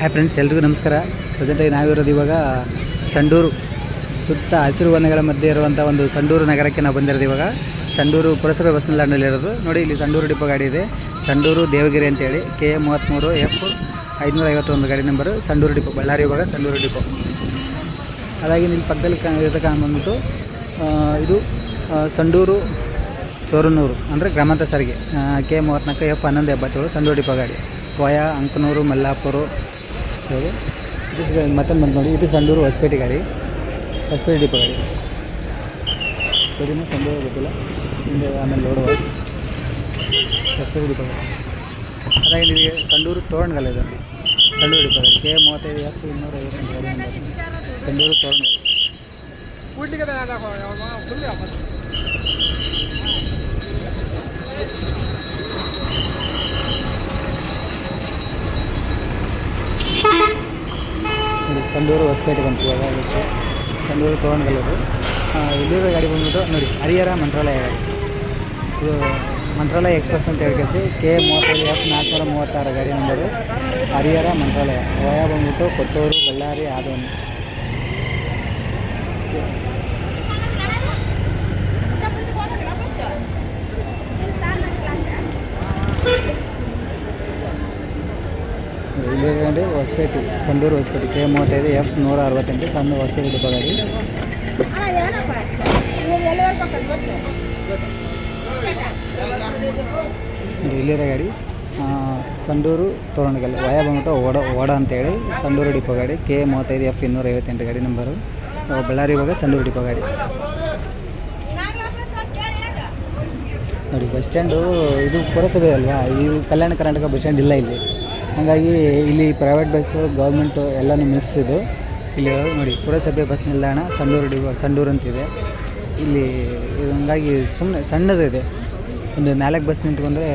Hi friends ಎಲ್ರಿಗೂ ನಮಸ್ಕಾರ. ಪ್ರೆಸೆಂಟಾಗಿ ನಾವಿರೋದು ಇವಾಗ ಸಂಡೂರು ಸುತ್ತ ಹಸಿರು ವನಗಳ ಮಧ್ಯೆ ಇರುವಂಥ ಒಂದು ಸಂಡೂರು ನಗರಕ್ಕೆ ನಾವು ಬಂದಿರೋದು ಇವಾಗ. ಸಂಡೂರು ಪುರಸಭೆ ಬಸ್ ನಿಲ್ದಾಣದಲ್ಲಿರೋದು ನೋಡಿ, ಇಲ್ಲಿ ಸಂಡೂರು ಡಿಪೋ ಗಾಡಿ ಇದೆ. ಸಂಡೂರು ದೇವಗಿರಿ ಅಂತೇಳಿ ಕೆ ಎ ಮೂವತ್ತ್ಮೂರು ಎಫ್ ಐದುನೂರ ಐವತ್ತೊಂದು ಗಾಡಿ ನಂಬರು ಸಂಡೂರು ಡಿಪೋ ಬಳ್ಳಾರಿ ಇವಾಗ ಸಂಡೂರು ಡಿಪೋ ಹಾಗಾಗಿ ಇಲ್ಲಿ ಪಕ್ಕದಲ್ಲಿ ಕಾಣ ಬಂದ್ಬಿಟ್ಟು ಇದು ಸಂಡೂರು ಚೋರನೂರು, ಅಂದರೆ ಗ್ರಾಮಾಂತರ ಸಾರಿಗೆ. ಕೆ ಮೂವತ್ತ್ನಾಲ್ಕು ಎಫ್ ಹನ್ನೊಂದು ಎಪ್ಪತ್ತೇಳು ಸಂಡೂರು ಡಿಪೋ ಗಾಡಿ. ಕೋಯಾ ಅಂಕನೂರು ಮಲ್ಲಾಪುರ ಹೇಳಿ ಮತ್ತೊಂದು ಬಂದು ನೋಡಿ ಇದು ಸಂಡೂರು ಹೊಸಪೇಟೆ ಗಾಡಿ ಹೊಸಪೇಟೆ ಡಿಪೋ ಗಾಡಿ ಸರಿನಾ ಸಂಡೂರು ಗೊತ್ತಿಲ್ಲ ಹಿಂದೆ ಆಮೇಲೆ ನೋಡುವ ಹೊಸಪೇಟೆ ಡಿಪೋ ಗಾಡಿ ಅದಾಗಿ ನಿಮಗೆ ಸಂಡೂರು ತೋರಣಗಲ್ ಇದೆ ನೋಡಿ ಸಂಡೂರು ಡಿಪೋ ಗಾಡಿ ಕೆ ಮೂವತ್ತೈದು ಎಫ್ ಇನ್ನೂರ ಐವತ್ತೆಂಟು ಗಾಡಿ ನಂಬರ್ ಸಂಡೂರು ತೋರಣಗಲ್ ಇದು ಸಂಡೂರು ಹೊಸಪೇಟೆ ಬಂತು ಇವಾಗ ಬಸ್ಸು ಸಂಡೂರು ತೊಗೊಂಡ್ಬಲ್ಲದು ಇಲ್ಲಿರೋ ಗಾಡಿ ಬಂದ್ಬಿಟ್ಟು ನೋಡಿ, ಹರಿಹರ ಮಂತ್ರಾಲಯ. ಗಾಡಿ ಇದು ಮಂತ್ರಾಲಯ ಎಕ್ಸ್ಪ್ರೆಸ್ ಅಂತ ಹೇಳ್ಕೇಸಿ, ಕೆ ಮೂವತ್ತೈದು ಎಫ್ ನಾಲ್ಕುನೂರ ಮೂವತ್ತಾರು ಗಾಡಿ ನಂಬರು. ಹರಿಹರ ಮಂತ್ರಾಲಯ. ವಯ ಬಂದ್ಬಿಟ್ಟು ಕೊಟ್ಟೂರು, ಬಳ್ಳಾರಿ ಆದೋನಿ ಗಂಟೆ ಹೊಸಪೇಟೆ, ಸಂಡೂರು ಹೊಸಪೇಟೆ, ಕೆ ಮೂವತ್ತೈದು, ಎಫ್ ನೂರ ಅರವತ್ತೆಂಟು ಸಣ್ಣ ಹೊಸಪೇಟೆ ಡಿಪೋದಲ್ಲಿ ಇಲ್ಲಿರೋ ಗಾಡಿ. ಸಂಡೂರು ತೋರಣಗಲ್ಲ ವಯ ಬಂದ್ಬಿಟ್ಟು ಓಡ ಓಡ ಅಂತೇಳಿ, ಸಂಡೂರು ಡಿಪೋ ಗಾಡಿ, ಕೆ ಮೂವತ್ತೈದು, ಎಫ್ ಇನ್ನೂರ ಐವತ್ತೆಂಟು ಗಾಡಿ ನಂಬರು. ಬಳ್ಳಾರಿ ಇವಾಗ ಸಂಡೂರು ಡಿಪೋ ಗಾಡಿ. ನೋಡಿ, ಬಸ್ ಸ್ಟ್ಯಾಂಡು ಇದು ಪುರಸಭೆ ಅಲ್ವಾ? ಈ ಕಲ್ಯಾಣ ಕರ್ನಾಟಕ ಬಸ್ ಸ್ಟ್ಯಾಂಡ್ ಇಲ್ಲ ಇಲ್ಲಿ. ಹಾಗಾಗಿ ಇಲ್ಲಿ ಪ್ರೈವೇಟ್ ಬಸ್ಸು ಗೌರ್ಮೆಂಟು ಎಲ್ಲನೂ ಮಿಕ್ಸ್ ಇದು. ಇಲ್ಲಿ ನೋಡಿ ಪುರಸಭೆ ಬಸ್ ನಿಲ್ದಾಣ ಸಂಡೂರು ಡಿ ಸಂಡೂರು ಅಂತಿದೆ. ಇಲ್ಲಿ ಹಂಗಾಗಿ ಸುಮ್ಮನೆ ಸಣ್ಣದಿದೆ. ಒಂದು ನಾಲ್ಕು ಬಸ್ ನಿಂತ್ಕೊಂಡ್ರೆ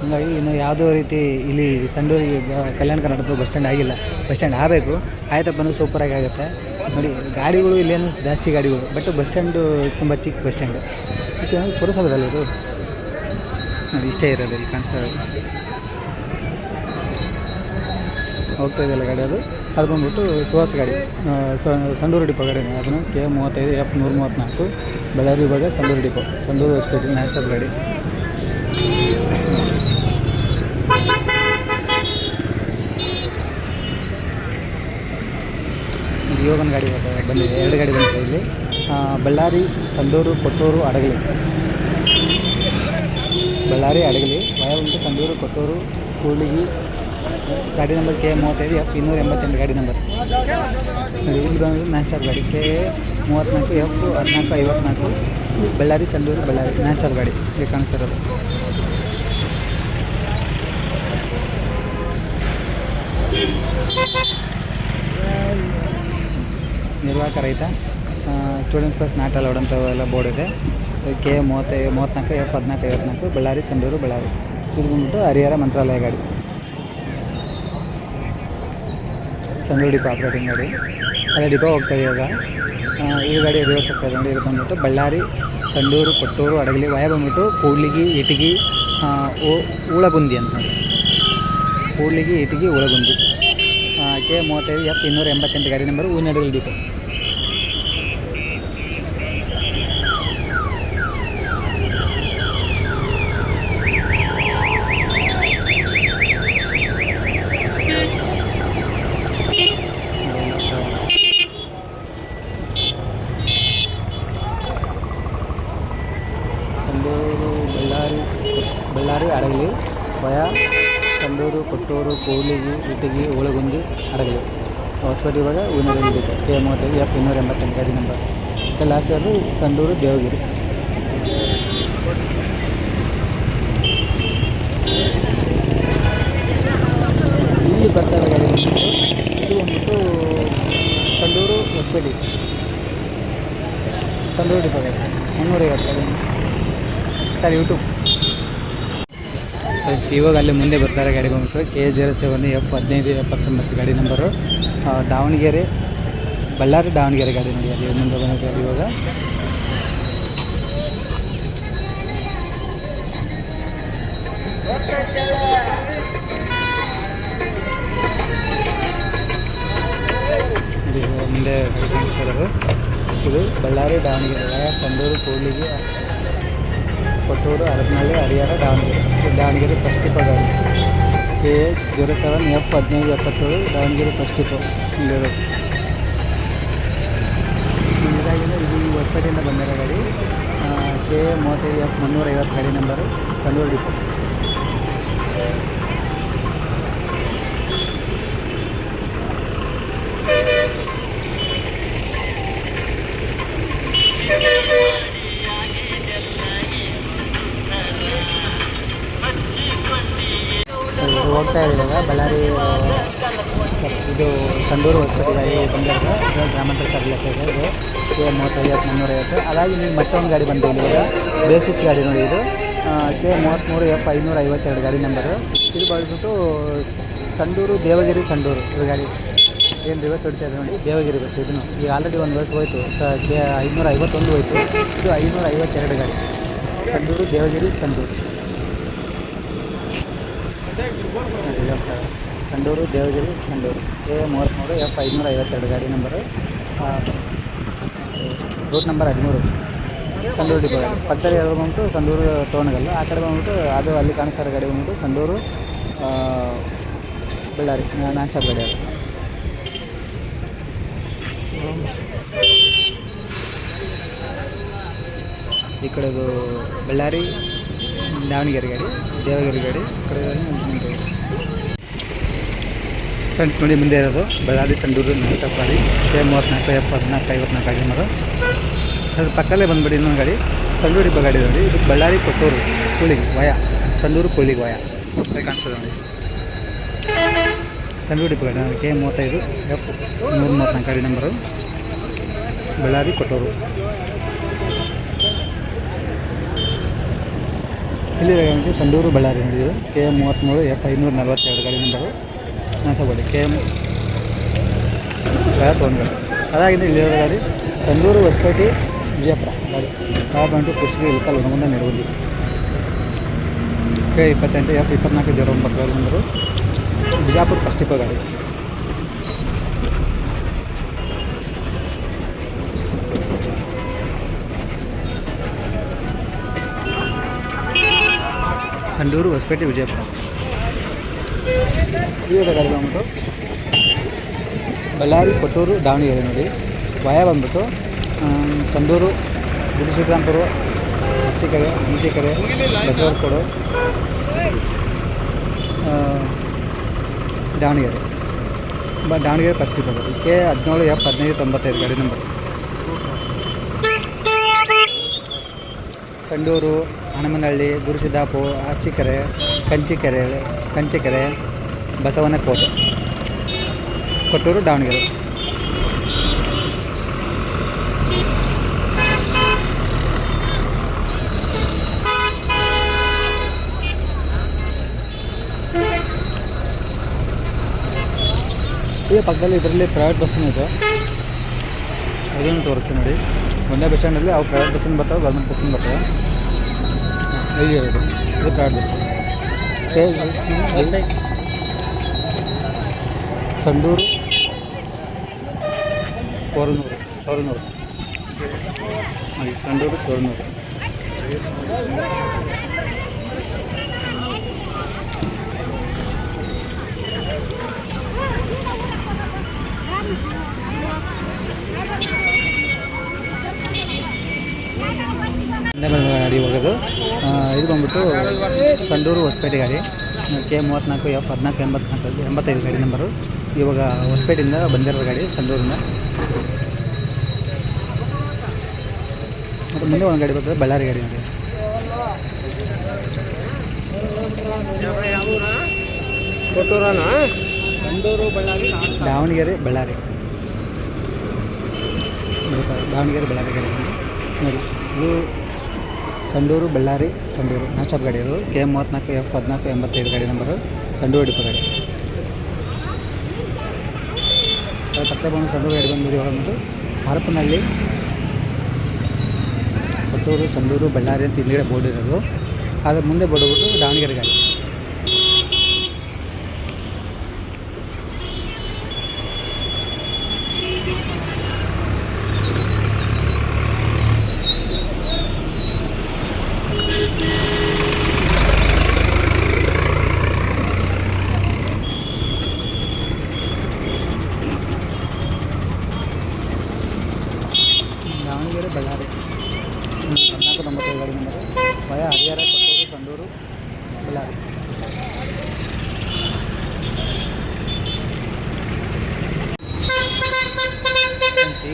ಹಂಗಾಗಿ ಇನ್ನು ಯಾವುದೋ ರೀತಿ ಇಲ್ಲಿ ಸಂಡೂರಿಗೆ ಕಲ್ಯಾಣ ಕರ್ನಾಟಕದ ಬಸ್ ಸ್ಟ್ಯಾಂಡ್ ಆಗಿಲ್ಲ. ಬಸ್ ಸ್ಟ್ಯಾಂಡ್ ಆಗಬೇಕು. ಆಯ್ತಪ್ಪ ಅಂದ್ರೆ ಸೂಪರಾಗಿ ಆಗುತ್ತೆ. ನೋಡಿ ಗಾಡಿಗಳು ಇಲ್ಲೇನು ಜಾಸ್ತಿ ಗಾಡಿಗಳು ಬಟ್ ಬಸ್ ಸ್ಟ್ಯಾಂಡು ತುಂಬ ಚಿಕ್ಕ ಬಸ್ ಸ್ಟ್ಯಾಂಡು ಚಿಕ್ಕ ಇದು ನೋಡಿ ಇಷ್ಟೇ ಇರೋದು ಇಲ್ಲಿ ಕಾಣಿಸ್ತಾ ಇರೋದು. ಹೋಗ್ತಾ ಇದೆಯಲ್ಲ ಗಾಡಿ ಅದು. ಅದು ಬಂದ್ಬಿಟ್ಟು ಸುಹಾಸ್ ಗಾಡಿ. ಸಂಡೂರು ಡಿಪೋ ಗಾಡಿ ಅದನ್ನು ಕೆ ಮೂವತ್ತೈದು, ಎಫ್ ನೂರ ಮೂವತ್ತ್ನಾಲ್ಕು ಬಳ್ಳಾರಿ ವಿಭಾಗ ಸಂಡೂರು ಡಿಪೋ, ಸಂಡೂರು ಹೊಸಪೇಟೆ ನ್ಯಾಷನಲ್ ಗಾಡಿ. ಯೋಗನ ಗಾಡಿ ಬಂದಿದೆ ಎರಡು ಗಾಡಿ ಬಂದಿದೆ ಇಲ್ಲಿ. ಬಳ್ಳಾರಿ, ಸಂಡೂರು, ಕೊಟ್ಟೂರು, ಅಡಗಲಿ. ಬಳ್ಳಾರಿ, ಅಡಗಲಿ ವಯ ಸಂಡೂರು, ಕೊಟ್ಟೂರು, ಕೂಡ್ಲಿಗಿ ಗಾಡಿ ನಂಬರ್ ಕೆ ಮೂವತ್ತೈದು, ಎಫ್ ಇನ್ನೂರ ಎಂಬತ್ತೆಂಟು ಗಾಡಿ ನಂಬರ್. ಇಲ್ಲಿ ಬಂದು ನ್ಯಾಷನಲ್ ಗಾಡಿ. ಕೆ ಮೂವತ್ತ್ನಾಲ್ಕು, ಎಫ್ ಹದಿನಾಲ್ಕು ಐವತ್ನಾಲ್ಕು ಬಳ್ಳಾರಿ ಸಂಡೂರು ಬಳ್ಳಾರಿ. ನ್ಯಾಷನಲ್ ಗಾಡಿ, ಇಲ್ಲಿ ಕಾಣಿಸ್ತಿರೋದು. ನಿರ್ವಾಹಕ ರೈತ ಸ್ಟೂಡೆಂಟ್ ಪ್ಲಸ್ ನಾಟ್ ಅಲೌಡ್ ಅಂತ ಎಲ್ಲ ಬೋರ್ಡ್ ಇದೆ. ಕೆ ಮೂವತ್ತೈ ಮೂವತ್ತ್ನಾಲ್ಕು, ಎಫ್ ಹದಿನಾಲ್ಕು ಐವತ್ನಾಲ್ಕು ಬಳ್ಳಾರಿ ಸಂಡೂರು ಬಳ್ಳಾರಿ. ಇದು ಬಂದ್ಬಿಟ್ಟು ಹರಿಹರ ಮಂತ್ರಾಲಯ ಗಾಡಿ. ಸಂಡೂರು ಡಿಪೋ ಆಪ್ರೇಟಿಂಗ್ ಗಾಡಿ ಅದೇ ಡಿಪೋ ಹೋಗ್ತಾ ಇವಾಗ. ಈ ಗಾಡಿ ರಿವರ್ಸ್ ಆಗ್ತಾ ಇದೆ ಇದು ಬಂದ್ಬಿಟ್ಟು ಬಳ್ಳಾರಿ, ಸಂಡೂರು, ಕೊಟ್ಟೂರು, ಅಡಗಲಿ, ವಯ ಬಂದ್ಬಿಟ್ಟು ಕೂಡ್ಲಿಗಿ ಇಟಗಿ ಉಳಗುಂದಿ ಅಂತ ನೋಡಿ. ಕೂಡ್ಲಿಗಿ ಇಟಗಿ ಉಳಗುಂದಿ ಕೆ ಮೂವತ್ತೈದು ಎಫ್ ಇನ್ನೂರ ಎಂಬತ್ತೆಂಟು ಗಾಡಿ number Huvinahadagali depot Sandur Ballari Ballari Hadagali via Sandur Kottur, Kudligi Itagi Ulagundi Hadagali Hosapete ಇವಾಗ ಹೂವಿನಡಗಲಿ ಡಿಪೋ ಕೆ ಮೂವತ್ತೈದು, ಎಫ್ ಇನ್ನೂರ ಎಂಬತ್ತೆಂಟು, ಗಾಡಿ ನಂಬರ್ ಮತ್ತು ಲಾಸ್ಟ್ ಇಯರ್ದು ಸಂಡೂರು, ದೇವಗಿರಿ. ಇಲ್ಲಿ ಬರ್ತಾ ಗಾಡಿ ಇದು ಬಂದ್ಬಿಟ್ಟು ಸಂಡೂರು, ಹೊಸಪೇಟೆ. ಸಂಡೂರು ಡಿಪೋ ಗಾಡಿ, ಮುನ್ನೂರೈವತ್ತು ಸರ್ ಯೂಟ್ಯೂಬ್ ಇವಾಗ ಅಲ್ಲಿ ಮುಂದೆ ಬರ್ತಾರೆ ಗಾಡಿ ಬಂದ್ಬಿಟ್ಟು ಕೆ ಜೀರೋ ಸೆವೆನ್ ಎಫ್ ಹದಿನೈದು, ಎಪ್ಪತ್ತೊಂಬತ್ತು ಗಾಡಿ ನಂಬರು ದಾವಣಗೆರೆ, ಬಳ್ಳಾರಿ, ದಾವಣಗೆರೆ ಗಾಡಿ ನೋಡಿ ಅಲ್ಲಿ ಮುಂದೆ ಬಂದ ಇವಾಗ. ಮುಂದೆ ಇದು ಬಳ್ಳಾರಿ, ದಾವಣಗೆರೆ, ಸಂಡೂರು ಕೋಳಿಗೆ ಕೊಟ್ಟೂರು ಹರಪನಹಳ್ಳಿ ಹರಿಹರ ದಾವಣಗೆರೆ. ದಾವಣಗೆರೆ ಫಸ್ಟ್ ಟಿಪ್ಪ ಗಾಡಿ. K A zero seven F ಹದಿನೈದು ಎಪ್ಪತ್ತೇಳು ದಾವಣಗೆರೆ ಫಸ್ಟ್ ಟಿಪ್ಪು ಇಲ್ಲಿರೋದು ಇದಾಗಿದೆ ಇದು ಈ ಹೊಸಪೇಟೆಯಿಂದ ಬಂದಿರೋ ಗಾಡಿ. ಕೆ ಎ ಮೂವತ್ತೈದು ಎಫ್ ಮುನ್ನೂರ ಐವತ್ತು ಗಾಡಿ ನಂಬರು ಸಂಡೂರು ಡಿಪೋ ಇದು ಹೋಗ್ತಾ ಇದ್ದೀವಾಗ ಬಳ್ಳಾರಿ ಇದು ಸಂಡೂರು ಹೊಸಪೇಟೆ ಗಾಡಿ ಬಂದಿರೋದು. ಇದು ಗ್ರಾಮಾಂತರ ಸರಳತೆ ಇದೆ. ಇದು ಮೂವತ್ತೈವತ್ತು ಮುನ್ನೂರೈವತ್ತು ಅದಾಗಿ ನೀವು ಮತ್ತೊಂದು ಗಾಡಿ ಬಂದಿದೆ ಇವಾಗ ಬೇಸಿಸ್ ಗಾಡಿ ನೋಡಿ ಇದು. ಕೆ ಮೂವತ್ತ್ಮೂರು ಎಫ್ ಐನೂರ ಐವತ್ತೆರಡು ಗಾಡಿ ನಂಬರು ಇದು ಬಂದ್ಬಿಟ್ಟು ಸ- ಸಂಡೂರು, ದೇವಗಿರಿ ಸಂಡೂರು. ಇದು ಗಾಡಿ ಏನು ರಿವರ್ಸ್ ಹೊಡಿತಾ ಇದೆ ನೋಡಿ. ದೇವಗಿರಿ ಬಸ್ ಇದನ್ನು ಈಗ ಆಲ್ರೆಡಿ ಒಂದು ಬಸ್ ಹೋಯಿತು. ಸ, ಕೆ ಐನೂರ ಐವತ್ತೊಂದು ಹೋಯಿತು. ಇದು ಐನೂರ ಐವತ್ತೆರಡು ಗಾಡಿ. ಸಂಡೂರು, ದೇವಗಿರಿ, ಸಂಡೂರು. ಸಂಡೂರು, ದೇವಗಿರಿ, ಸಂಡೂರು. ಕೆ ಮೂವತ್ತ್ಮೂರು, ಎಫ್ ಐದುನೂರ ಐವತ್ತೆರಡು ಗಾಡಿ ನಂಬರು. ರೂಟ್ ನಂಬರ್ ಹದಿಮೂರು. ಸಂಡೂರು ಡಿಪೋ ಪಕ್ಕದಲ್ಲಿ ಎರಡು ಬಂದ್ಬಿಟ್ಟು ಸಂಡೂರು ತೋಣಗಲ್ಲ ಆ ಕಡೆ ಬಂದ್ಬಿಟ್ಟು ಅದು ಅಲ್ಲಿ ಕಾಣಿಸ್ತಾರ ಗಾಡಿ ಬಂದ್ಬಿಟ್ಟು ಸಂಡೂರು ಬಳ್ಳಾರಿ ನಾನ್ ಸ್ಟಾಪ್ ಗಾಡಿ ಅದು. ಈ ಕಡೆದು ಬಳ್ಳಾರಿ ದಾವಣಗೆರೆ ಗಾಡಿ ದೇವಗಿರಿ ಗಾಡಿ ಕಡೆ ಫ್ರೆಂಡ್ಸ್ ನೋಡಿ ಮುಂದೆ ಇರೋದು ಬಳ್ಳಾರಿ ಸಂಡೂರು ನಾಸ್ಟಾಪ್ ಗಾಡಿ ಕೆ ಮೂವತ್ತ್ನಾಲ್ಕು ಎಪ್ಪತ್ನಾಲ್ಕು ಐವತ್ನಾಲ್ಕು ಗಾಡಿ ಮರು ಅದ್ರ ಪಕ್ಕದಲ್ಲೇ ಬಂದ್ಬಿಟ್ಟು ಇನ್ನೊಂದು ಗಾಡಿ ಸಂಡೂರು ಗಾಡಿ ನೋಡಿ ಇದು ಬಳ್ಳಾರಿ ಕೊಟ್ಟೂರು ಕುಳಿಗೆ ವಯ. ಸಂಡೂರು ಕೂಳಿಗೆ ವಯ. ಕಾಣಿಸ್ತದೆ ನೋಡಿ. ಸಂಡೂರು ಇಬ್ಬ ಗಾಡಿ ಕೆ ಮೂವತ್ತೈದು ಎಫ್ ನೂರ ಮೂವತ್ತ್ನಾಲ್ಕು ಗಾಡಿ ನಂಬರು ಬಳ್ಳಾರಿ ಕೊಟ್ಟೂರು. ಇಲ್ಲಿ ಸಂಡೂರು ಬಳ್ಳಾರಿ ಇದು ಕೆ ಎಂ ಮೂವತ್ತ್ಮೂರು ಎಫ್ ಐನೂರ, ನಲವತ್ತೆರಡು ಗಾಡಿ ನಂಬರು ನಾಸಗೋಡಿ. ಕೆ ಎಂ ತೊಗೊಂಡು ಗಾಡಿ ಅದಾಗಿದೆ ಇಲ್ಲಿರೋ ಗಾಡಿ. ಸಂಡೂರು, ಹೊಸಪೇಟೆ, ವಿಜಯಪುರ ಗಾಡಿ. ಕಾರ್ ಬಂಟು ಕುಸಿಗೆ ಇಲ್ಕಲ್ ಮುಂದೆ ನೆಡುವುದು ಕೆ ಇಪ್ಪತ್ತೆಂಟು ಎಫ್ ಇಪ್ಪತ್ನಾಲ್ಕು, ಜೀರೋ ಒಂಬತ್ತು ಗಾಡಿ ನಂಬರು ಬಿಜಾಪುರ ಟಿಪ್ಪ ಗಾಡಿ. ಸಂಡೂರು ಹೊಸಪೇಟೆ ವಿಜಯಪುರ. ಗಾಡಿ ಬಂದ್ಬಿಟ್ಟು ಬಳ್ಳಾರಿ, ಕೊಟ್ಟೂರು, ದಾವಣಗೆರೆ ನೋಡಿ. ವಯ ಬಂದ್ಬಿಟ್ಟು ಸಂಡೂರು ಗುರು ಶ್ರೀರಾಮ್ಪುರ ಅರಸೀಕೆರೆ ಹುಣಸಿಕೆರೆ ಬಸವರಕೋಡು ದಾವಣಗೆರೆ. ದಾವಣಗೆರೆ ಪಶ್ಚಿಮ ಬರೋದು ಕೆ ಹದಿನೇಳು ಎಫ್ ಹದಿನೈದು ತೊಂಬತ್ತೈದು ಗಾಡಿ ನಂಬರ್. ಸಂಡೂರು ಹನುಮನಹಳ್ಳಿ, ಗುರುಸಿದ್ದಾಪು ಅರಸೀಕೆರೆ ಕಂಚಿಕೆರೆ ಕಂಚಿಕೆರೆ, ಬಸವನಕೋಟೆ, ಕೊಟ್ಟೂರು, ದಾವಣಗೆರೆ. ಈಗ ಪಕ್ಕದಲ್ಲಿ ಇದರಲ್ಲಿ ಪ್ರೈವೇಟ್ ಬಸ್ಸನ್ನು ಇದೆ. ಅದನ್ನು ತೋರಿಸ್ತೀನಿ ನೋಡಿ. ಒಂದೇ ಬಸ್ ಸ್ಟ್ಯಾಂಡಲ್ಲಿ ಅವು ಪ್ರೈವೇಟ್ ಬಸ್ಸಿನ ಬರ್ತವೆ ಗೌರ್ಮೆಂಟ್ ಬಸ್ಸಿನ ಬರ್ತವೆ. ಹೇಗೆ ಇದು ಇದು ಪ್ರೈವೇಟ್ ಬಸ್ ಸಂಡೂರು ಕೋರನೂರು ಚೋರನೂರು ಹಾಗೆ ಸಂಡೂರು ಬಂದ್ಬಿಟ್ಟು ಸಂಡೂರು ಹೊಸಪೇಟೆ ಗಾಡಿ ಕೆ ಮೂವತ್ತ್ನಾಲ್ಕು ಎಫ್ ಹದಿನಾಲ್ಕು ಎಂಬತ್ನಾಲ್ಕು ಎಂಬತ್ತೈದು ಗಾಡಿ ನಂಬರು ಇವಾಗ ಹೊಸಪೇಟೆಯಿಂದ ಬಂದಿರೋ ಗಾಡಿ ಸಂಡೂರಿಂದ. ಮತ್ತು ಮುಂದೆ ಒಂದು ಗಾಡಿ ಬರ್ತದೆ ಬಳ್ಳಾರಿ ಗಾಡಿ ಇದೆ ದಾವಣಗೆರೆ ಬಳ್ಳಾರಿ? ದಾವಣಗೆರೆ ಬಳ್ಳಾರಿ ಗಾಡಿ. ನೋಡಿ ಇದು ಸಂಡೂರು, ಬಳ್ಳಾರಿ, ಸಂಡೂರು. ನಾಸ್ಟಾಪ್ ಗಾಡಿ ಅದು. ಕೆ ಮೂವತ್ತ್ನಾಲ್ಕು ಎಫ್ ಹದಿನಾಲ್ಕು, ಎಂಬತ್ತೈದು ಗಾಡಿ ನಂಬರು. ಸಂಡೂರು ಡಿಪೋ ಗಾಡಿ. ಪಕ್ಕ ಬಂದು ಸಂಡೂರು ಗಾಡಿ ಬಂದು ಬಂದು ಹರಪನಹಳ್ಳಿ ಕೊಟ್ಟೂರು ಸಂಡೂರು, ಬಳ್ಳಾರಿ ಅಂತ ಹಿಂದ್ಗಡೆ ಬೋರ್ಡ್ ಇರೋದು. ಅದ್ರ ಮುಂದೆ ಬೋರ್ಡ್ ಬಿಟ್ಟು ದಾವಣಗೆರೆ ಗಾಡಿ.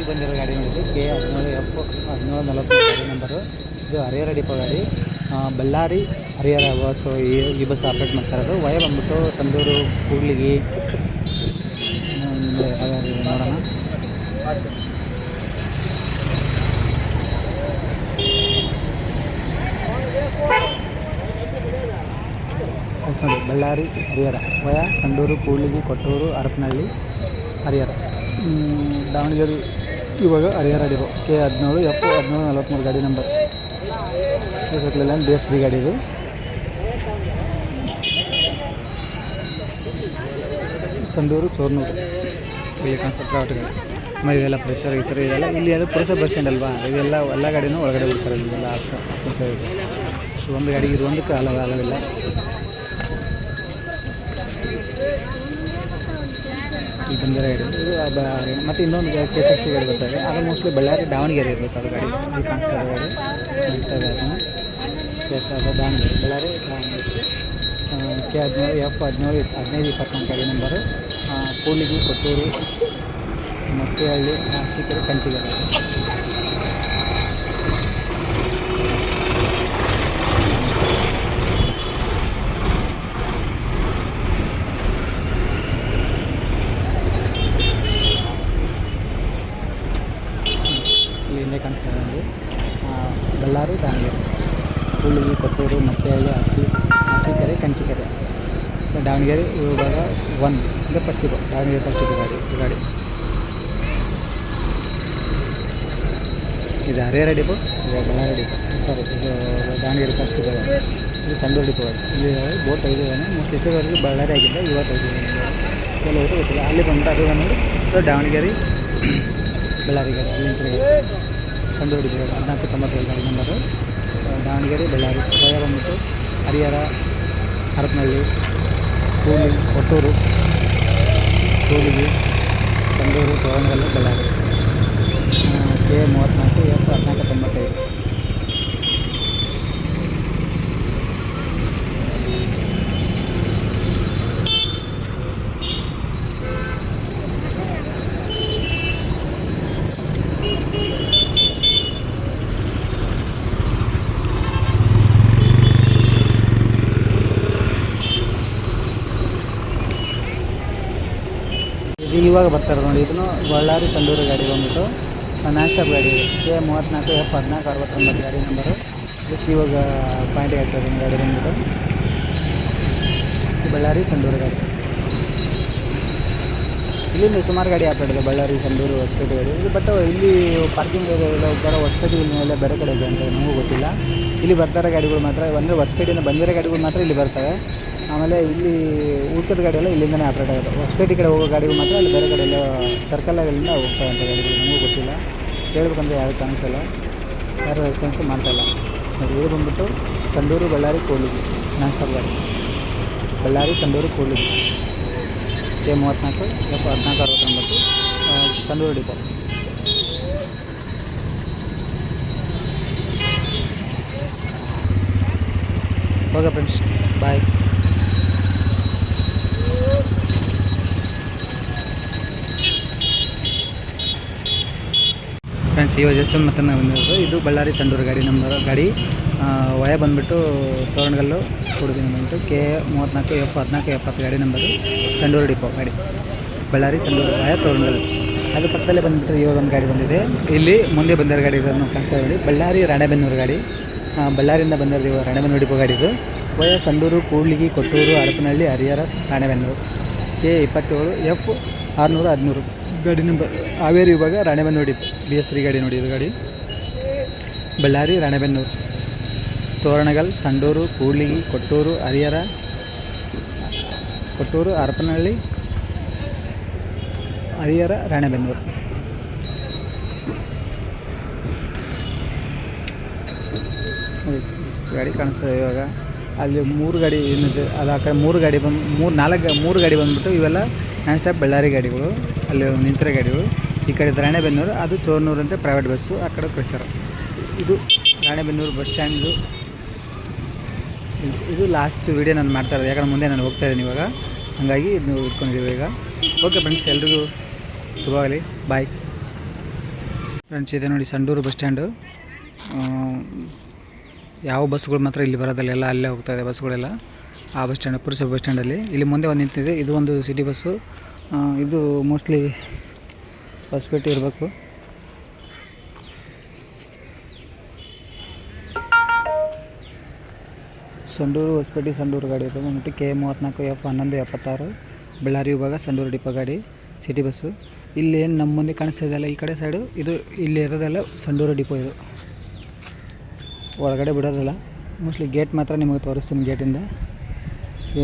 ಬಂದಿರೋ ಗಾಡಿ ನೋಡಿದ್ವಿ ಕೆ ಹದಿನೇಳು ಎಫ್ ಹದಿನೇಳು ನಲವತ್ತು ನಂಬರು ಇದು ಹರಿಹರ ಡಿಪೋ ಗಾಡಿ. ಬಳ್ಳಾರಿ ಹರಿಹರ ಬಸ್ಸು ಈ ಬಸ್ ಆಪ್ರೇಟ್ ಮಾಡ್ತಾ ಇರೋದು. ವಯ ಬಂದ್ಬಿಟ್ಟು ಸಂದೂರು ಕೂಡ್ಲಿಗಿ ನೋಡೋಣ. ನೋಡಿ ಬಳ್ಳಾರಿ, ಹರಿಹರ. ವಯ ಸಂಡೂರು, ಕೂಡ್ಲಿಗಿ, ಕೊಟ್ಟೂರು, ಹರಪನಹಳ್ಳಿ, ಹರಿಹರ. ದಾವಣಗೆರೆ ಇವಾಗ ಹರಿಹರ ಡಿಪೋ. ಕೆ ಹದಿನೇಳು ಎಫ್ ಹದಿನೇಳು ನಲವತ್ತ್ಮೂರು ಗಾಡಿ number. Line B S three ಗಾಡಿ ಇದು. ಸಂಡೂರು, ಚೋರ್ನೂರು. ಇಲ್ಲಿ ಪ್ರೈವೇಟ್ ಗಾಡಿ. ಆಮೇಲೆ ಇವೆಲ್ಲ ಪ್ರೆಷರ್ ಗಿಸರ್ ಇದೆಲ್ಲ ಇಲ್ಲಿ ಅದು ಪುರಸ ಬಸ್ ಸ್ಟ್ಯಾಂಡ್ ಅಲ್ವಾ? ಇದೆಲ್ಲ ಎಲ್ಲ ಗಾಡಿನೂ ಒಳಗಡೆ ಬಿಡ್ತಾರೆ ಇದೆಲ್ಲ ಆಗ್ತಾ ಪುರಸಭೆ ಸೊ ಒಂದು ಗಾಡಿಗೆ ಇದು ಒಂದಕ್ಕೆ ಅಲ ಅಲವಿಲ್ಲ. ಇಲ್ಲಿ ಬಂದಿರೋ ಬ- ಮತ್ತೆ ಇನ್ನೊಂದು ಕೆ ಎಸ್ ಆರ್ ಸಿ ಗಾಡಿ ಬರ್ತದೆ ಅದು ಮೋಸ್ಟ್ಲಿ ಬಳ್ಳಾರಿ ದಾವಣಗೆರೆ ಇರಬೇಕು ಅದು ಗಾಡಿ. ಇಲ್ಲಿ ಕಾಣಿಸ್ತಾ ಗಾಡಿ. ಇದೆ ಅದನ್ನು K S R Davanagere. Ballari Davanagere. K ಹದಿನೇಳು ಎಫ್ ಹದಿನೇಳು ಹದಿನೈದು ಇಪ್ಪತ್ತೊಂದು ಗಾಡಿ ನಂಬರು ಆ, ಕೊಟ್ಟೂರು ಮತ್ತೆಹಳ್ಳಿ ಚಿಕ್ಕರು ಕಂಚಿಗೆರೆ ಇಲ್ಲಿ ಹಿಂದೆ ಕಾಣಿಸ್ತಾ ಇದೆ ಆ, ಬಳ್ಳಾರಿ, ದಾವಣಗೆರೆ. ಕೂಡ್ಲಿಗಿ ಕೊಟ್ಟೂರು ಮತ್ತೆಹಳ್ಳಿ ಅಚ್ಚಿ ಅಚ್ಚಿಕೆರೆ ಕಂಚಿಕೆರೆ ದಾವಣಗೆರೆ, ಇವಾಗ ಒನ್ ಅಂದರೆ first depot Davanagere first depot ಗಾಡಿ ಗಾಡಿ. ಇದು ಹರಿಹರ ಡಿಪೋ, ಇದು ಬಳ್ಳಾರಿ ಡಿಪೋ. ಸಾರಿ ಇದು ದಾವಣಗೆರೆ ಫಸ್ಟ್ ಡಿಪೋ. ಇದು ಸಂಡೂರು ಡಿಪೋ ಇಲ್ಲಿ ಬೋಟ್ ತೆಗೆದಿದ್ದಾನೆ. ಮತ್ತು ಇಷ್ಟವರೆಗೂ ಬಳ್ಳಾರಿ ಆಗಿದ್ದ ಇವತ್ತು ತೆಗೆದಿದ್ದಾನೆ. ಗೊತ್ತಿಲ್ಲ ಅಲ್ಲಿ ಬಂದ, ಅದು ಬಂದು ದಾವಣಗೆರೆ, ಬಳ್ಳಾರಿ ಗಾಡಿ. ಅಲ್ಲಿ ನಿಂತಿರೋ ಹಿಡಿದಿದೆ ಹದಿನಾಲ್ಕು ತೊಂಬತ್ತೈದು ಗಾಡಿ ನಂಬರು ದಾವಣಗೆರೆ, ಬಳ್ಳಾರಿ ವಯ ಬಂದ್ಬಿಟ್ಟು ಹರಿಹರ, ಹರಪನಹಳ್ಳಿ, ಕೂಲಿ, ಕೊಟ್ಟೂರು, ಕೂಲಿಗೆ, ಸಂಡೂರು ದಾವಣಗೆರೆ ಬಳ್ಳಾರಿ. ಕೆ ಮೂವತ್ತ್ನಾಲ್ಕು, ಎಫ್, ಹದಿನಾಲ್ಕು, ತೊಂಬತ್ತೈದು. ಇವಾಗ ಬರ್ತಾರೆ ನೋಡಿ, ಇದನ್ನು ಬಳ್ಳಾರಿ ಸಂಡೂರು ಗಾಡಿ ಬಂದ್ಬಿಟ್ಟು ನಾನ್ ಸ್ಟಾಪ್ ಗಾಡಿ ಕೆ ಮೂವತ್ತ್ನಾಲ್ಕು ಎಫ್ ಹದಿನಾಲ್ಕು, ಅರವತ್ತೊಂಬತ್ತು ಗಾಡಿ ನಂಬರು ಜಸ್ಟ್ ಇವಾಗ ಪಾಯಿಂಟಿಗೆ ಆಗ್ತದೆ ನಿಮ್ಮ ಗಾಡಿ ಬಂದ್ಬಿಟ್ಟು. ಬಳ್ಳಾರಿ ಸಂಡೂರು ಗಾಡಿ. ಇಲ್ಲಿ ಸುಮಾರು ಗಾಡಿ ಆಟಾಡಿದೆ ಬಳ್ಳಾರಿ, ಸಂಡೂರು, ಹೊಸಪೇಟೆ ಗಾಡಿ. ಇದು ಬಟ್ ಇಲ್ಲಿ ಪಾರ್ಕಿಂಗ್ ಎಲ್ಲ ಬರೋ ಹೊಸಪೇಟೆ ಎಲ್ಲ ಬೇರೆ ಕಡೆ ಇದೆ ಅಂತ ನಮಗೂ ಗೊತ್ತಿಲ್ಲ. ಇಲ್ಲಿ ಬರ್ತಾರೆ ಗಾಡಿಗಳು ಮಾತ್ರ, ಅಂದರೆ ಹೊಸಪೇಟೆಯಿಂದ ಬಂದಿರೋ ಗಾಡಿಗಳು ಮಾತ್ರ ಇಲ್ಲಿ ಬರ್ತವೆ. ಆಮೇಲೆ ಇಲ್ಲಿ ಉಳ್ಕದ ಗಾಡಿ ಎಲ್ಲ ಇಲ್ಲಿಂದನೇ ಆಪ್ರೇಟ್ ಆಗುತ್ತೆ ಹೊಸಪೇಟೆ ಕಡೆ ಹೋಗೋ ಗಾಡಿಗೂ ಮಾತ್ರ ಅಲ್ಲಿ ಬೇರೆ ಕಡೆ ಎಲ್ಲ ಸರ್ಕಲ್ಗಳಿಂದ ಹೋಗ್ತವೆ ಅಂತ ಹೇಳಿದ್ರು ನಮಗೂ ಗೊತ್ತಿಲ್ಲ. ಹೇಳ್ಬೇಕಂದ್ರೆ ಯಾರು ಕಾಣಿಸಲ್ಲ. ಯಾರು ರೆಸ್ಪಾನ್ಸು ಮಾಡ್ತಾಯಿಲ್ಲ ನೋಡಿ ಇದು ಬಂದ್ಬಿಟ್ಟು ಸಂಡೂರು, ಬಳ್ಳಾರಿ, ಕೋಳಿಗೆ ನಾನ್ ಸ್ಟಾಪ್ ಗಾಡಿ. ಬಳ್ಳಾರಿ, ಸಂಡೂರು, ಕೋಳಿಗೆ. ಕೆ ಮೂವತ್ತ್ನಾಲ್ಕು ಎಫ್ ಹದಿನಾಲ್ಕು ಅರವತ್ತೊಂಬತ್ತು Sandur depot okay friends bye friends, ಇವಾಗ ಜಸ್ಟ್ ಮತ್ತೆ ನಾವು ಬಂದಿರೋದು. ಇದು ಬಳ್ಳಾರಿ ಸಂಡೂರು ಗಾಡಿ ನಮ್ಮ ಗಾಡಿ. ವಯ ಬಂದುಬಿಟ್ಟು ತೋರಣಗಲ್ಲು ಹುಡುಗಿನ ಬಂದುಬಿಟ್ಟು ಕೆ ಮೂವತ್ತ್ನಾಲ್ಕು ಎಫ್ ಹದಿನಾಲ್ಕು ಎಪ್ಪತ್ತು ಗಾಡಿ ನಂಬರು ಸಂಡೂರು ಡಿಪೋ ಗಾಡಿ. ಬಳ್ಳಾರಿ ಸಂಡೂರು ವಯ ತೋರಣಗಲ್ಲು. ಅದು ಪಕ್ಕದಲ್ಲೇ ಬಂದುಬಿಟ್ಟು ಇವಾಗ ಒಂದು ಗಾಡಿ ಬಂದಿದೆ. ಇಲ್ಲಿ ಮುಂದೆ ಬಂದಿರೋ ಗಾಡಿ ಇದನ್ನು ಕಾಣಿಸ್ತಾ ಬಳ್ಳಾರಿ ರಾಣೆಬೆನ್ನೂರು ಗಾಡಿ. ಬಳ್ಳಾರಿಯಿಂದ ಬಂದಿರೋದು ಇವಾಗ ರಾಣೆಬೆನ್ನೂರು ಡಿಪೋ ಗಾಡಿ ಇದು. ವಯ ಸಂಡೂರು, ಕೂಡ್ಲಿಗಿ, ಕೊಟ್ಟೂರು ಹರಪನಹಳ್ಳಿ ಹರಿಹರ, ರಾಣೆಬೆನ್ನೂರು. ಕೆ ಇಪ್ಪತ್ತೇಳು, ಎಫ್ ಆರುನೂರ, ಹದಿಮೂರು. ಗಾಡಿ ಬ ಹಾವೇರಿ ಇವಾಗ ರಾಣೆಬೆನ್ನೂರು ಬಿ ಎಸ್ ತ್ರೀ ಗಾಡಿ ನೋಡಿ ಇದು ಗಾಡಿ. ಬಳ್ಳಾರಿ, ರಾಣೆಬೆನ್ನೂರು. ತೋರಣಗಲ್, ಸಂಡೂರು, ಕೂಡ್ಲಿಗಿ, ಕೊಟ್ಟೂರು, ಹರಿಹರ, ಕೊಟ್ಟೂರು, ಹರಪನಹಳ್ಳಿ, ಹರಿಹರ, ರಾಣೆಬೆನ್ನೂರು. ಗಾಡಿ ಕಾಣಿಸ್ತದೆ ಇವಾಗ. ಅಲ್ಲಿ ಮೂರು ಗಾಡಿ ಏನಿದೆ, ಅದು ಆ ಕಡೆ ಮೂರು ಗಾಡಿ ಬಂದು, ಮೂರು ನಾಲ್ಕು ಮೂರು ಗಾಡಿ ಬಂದುಬಿಟ್ಟು ಇವೆಲ್ಲ ನಾನ್ ಸ್ಟಾಪ್ ಬಳ್ಳಾರಿ ಗಾಡಿಗಳು, ಅಲ್ಲಿ ನಿಂತಿರೋ ಗಾಡಿಗಳು, ಈ ಕಡೆ ರಾಣೆಬೆನ್ನೂರು ಅದು ಚೋರ್ನೂರು ಅಂತ ಪ್ರೈವೇಟ್ ಬಸ್ಸು ಆ ಕಡೆ ಕಳಿಸ್ಯಾರ ಇದು ರಾಣೆಬೆನ್ನೂರು ಬಸ್ ಸ್ಟ್ಯಾಂಡು ಇದು- ಲಾಸ್ಟ್ ವೀಡಿಯೋ ನಾನು ಮಾಡ್ತಾ ಇರೋದು. ಯಾಕಂದ್ರೆ ಮುಂದೆ ನಾನು ಹೋಗ್ತಾ ಇದ್ದೀನಿ ಇವಾಗ. ಹಾಗಾಗಿ ಇದು ಇಟ್ಕೊಂಡಿದ್ದೀವಿ ಈಗ. ಓಕೆ ಫ್ರೆಂಡ್ಸ್ ಎಲ್ರಿಗೂ ಶುಭವಾಗಲಿ. ಬಾಯ್ ಫ್ರೆಂಡ್ಸ್ ಇದೆ ನೋಡಿ ಸಂಡೂರು ಬಸ್ ಸ್ಟ್ಯಾಂಡು ಯಾವ ಬಸ್ಗಳು ಮಾತ್ರ ಇಲ್ಲಿ ಬರೋದಿಲ್ಲ, ಎಲ್ಲ ಅಲ್ಲೇ ಹೋಗ್ತಾ ಇದೆ ಬಸ್ಗಳೆಲ್ಲ ಆ ಬಸ್ ಸ್ಟ್ಯಾಂಡ್ ಪುರಸಭೆ ಬಸ್ ಸ್ಟ್ಯಾಂಡಲ್ಲಿ. ಇಲ್ಲಿ ಮುಂದೆ ಒಂದು ನಿಂತಿದೆ. ಇದು ಒಂದು ಸಿಟಿ ಬಸ್ಸು. ಇದು ಮೋಸ್ಟ್ಲಿ ಹೊಸಪೇಟೆ ಇರಬೇಕು. ಸಂಡೂರು ಹೊಸಪೇಟೆ ಸಂಡೂರು ಗಾಡಿ ಇದು ಬಂದ್ಬಿಟ್ಟು ಕೆ ಮೂವತ್ತ್ನಾಲ್ಕು ಎಫ್ ಹನ್ನೊಂದು ಎಪ್ಪತ್ತಾರು. ಬಳ್ಳಾರಿ ವಿಭಾಗ ಸಂಡೂರು ಡಿಪೋ ಗಾಡಿ, ಸಿಟಿ ಬಸ್ಸು. ಇಲ್ಲಿ ಏನು ನಮ್ಮ ಮುಂದೆ ಕಾಣಿಸ್ತಾ ಇದೆಯಲ್ಲ ಈ ಕಡೆ ಸೈಡು ಇದು ಇಲ್ಲಿ ಇರೋದೆಲ್ಲ ಸಂಡೂರು ಡಿಪೋ ಇದು. ಒಳಗಡೆ ಬಿಡೋದಿಲ್ಲ. ಮೋಸ್ಟ್ಲಿ ಗೇಟ್ ಮಾತ್ರ ನಿಮಗೆ ತೋರಿಸ್ತೀನಿ ಗೇಟಿಂದ.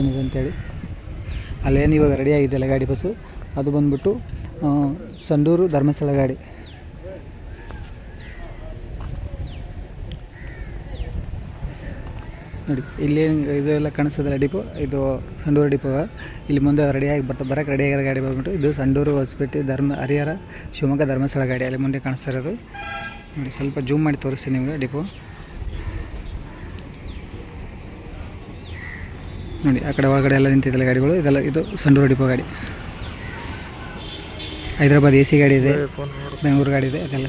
ಏನಿದೆ ಅಂತೇಳಿ. ಅಲ್ಲೇನು ಇವಾಗ ರೆಡಿ ಆಗಿದೆಯಲ್ಲ ಗಾಡಿ ಬಸ್ಸು? ಅದು ಬಂದ್ಬಿಟ್ಟು ಸಂಡೂರು ಧರ್ಮಸ್ಥಳ ಗಾಡಿ. ನೋಡಿ ಇಲ್ಲೇನು ಇದೆಲ್ಲ ಕಾಣಿಸ್ತದಲ್ಲ ಡಿಪೋ ಇದು ಸಂಡೂರು ಡಿಪೋ ಇಲ್ಲಿ ಮುಂದೆ ರೆಡಿಯಾಗಿ ಬರ್ತಾ ಬರೋಕ್ಕೆ ರೆಡಿಯಾಗಿರೋ ಗಾಡಿ ಬಂದುಬಿಟ್ಟು, ಇದು ಸಂಡೂರು ಹೊಸಪೇಟೆ ಧರ್ಮ, ಹರಿಹರ ಶಿವಮೊಗ್ಗ ಧರ್ಮಸ್ಥಳ ಗಾಡಿ ಅಲ್ಲಿ ಮುಂದೆ ಕಾಣಿಸ್ತಾ ಇರೋದು. ನೋಡಿ, ಸ್ವಲ್ಪ ಜೂಮ್ ಮಾಡಿ ತೋರಿಸ್ತೀನಿ ನಿಮಗೆ ಡಿಪೋ ನೋಡಿ ಆ ಕಡೆ ಒಳಗಡೆ ಎಲ್ಲ ನಿಂತಿದ್ದಲ್ಲ ಗಾಡಿಗಳು? ಇದೆಲ್ಲ ಇದು ಸಂಡೂರು ಡಿಪೋ ಗಾಡಿ. ಹೈದರಾಬಾದ್ ಎ ಸಿ ಗಾಡಿ ಇದೆ ಬೆಂಗಳೂರು ಗಾಡಿ ಇದೆ ಅದೆಲ್ಲ